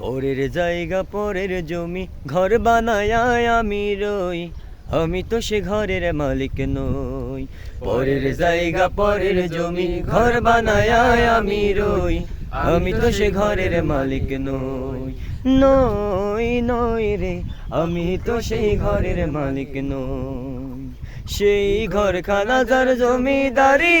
পরের জায়গা, পরের জমি, ঘর বানায় আমি রই। আমি তো সে ঘরের মালিক নই। পরের জায়গা, পরের জমি, ঘর বানায় আমি রই। আমি তো সে ঘরের মালিক নই। নই নই রে, আমি তো সেই ঘরের মালিক নই। সেই ঘর খানা যার জমিদারি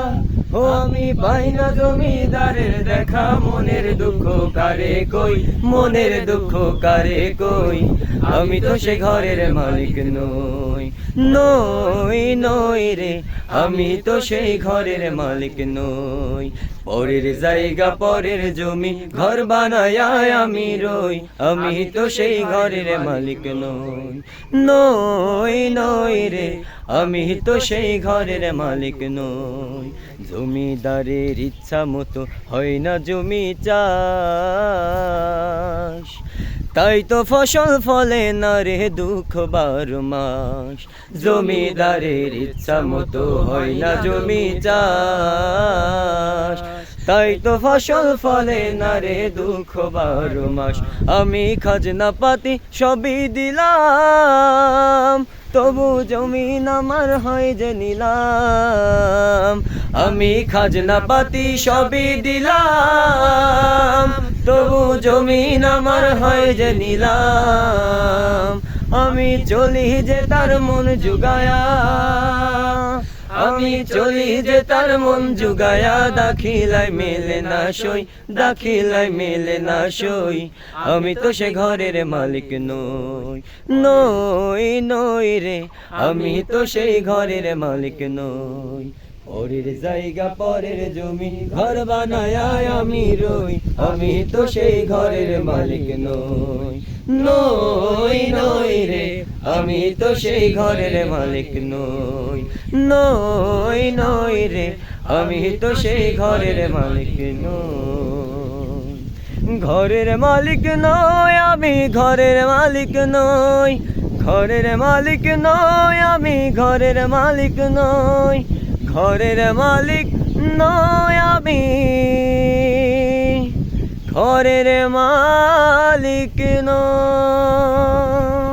পাই না জমিদারের দেখা, মনের দুঃখ কারে কই? মনের দুঃখ কারে কই? আমি তো সে ঘরের মালিক নই নই নই রে। আমি তো সেই ঘরের মালিক নই। পরের জায়গা, পরের জমি, ঘর বানায় আমি রই। আমি তো সেই ঘরের মালিক নই নই নই রে। আমি তো সেই ঘরের মালিক নই। জমিদারের ইচ্ছা মতো হয় না জমি চাষ। তাই তো ফসল ফলে না রে দুঃখ বারো মাস। জমিদারের ইচ্ছা মতো হয় না জমি চাষ। তাই তো ফসল ফলে না রে দুঃখ বারো মাস। আমি খাজনা পাতি সবই দিলাম। তবু জমি নামার হয় যে নিলাম। আমি খাজনা পাতি সবই দিলাম। তবু জমি নামার হয় যে নিলাম। আমি চলি যে তার মন জুগায়া। আমি চলি যে তার মন জুগায়া দাখিলাই মেলে না সই দাখিলাই মেলে না সই। আমি তো সে ঘরের মালিক নই নই নই রে, আমি তো সেই ঘরের মালিক নই। পরের জায়গা, পরের জমি, ঘর বানায় আমি রই, আমি তো সেই ঘরের মালিক নই নই আমি তো সেই ঘরের মালিক নই। নই নই রে, আমি তো সেই ঘরের মালিক নই। ঘরের মালিক নয় আমি ঘরের মালিক নই। ঘরের মালিক নয় আমি ঘরের মালিক নই। ঘরের মালিক নয় আমি ঘরের মালিক নয়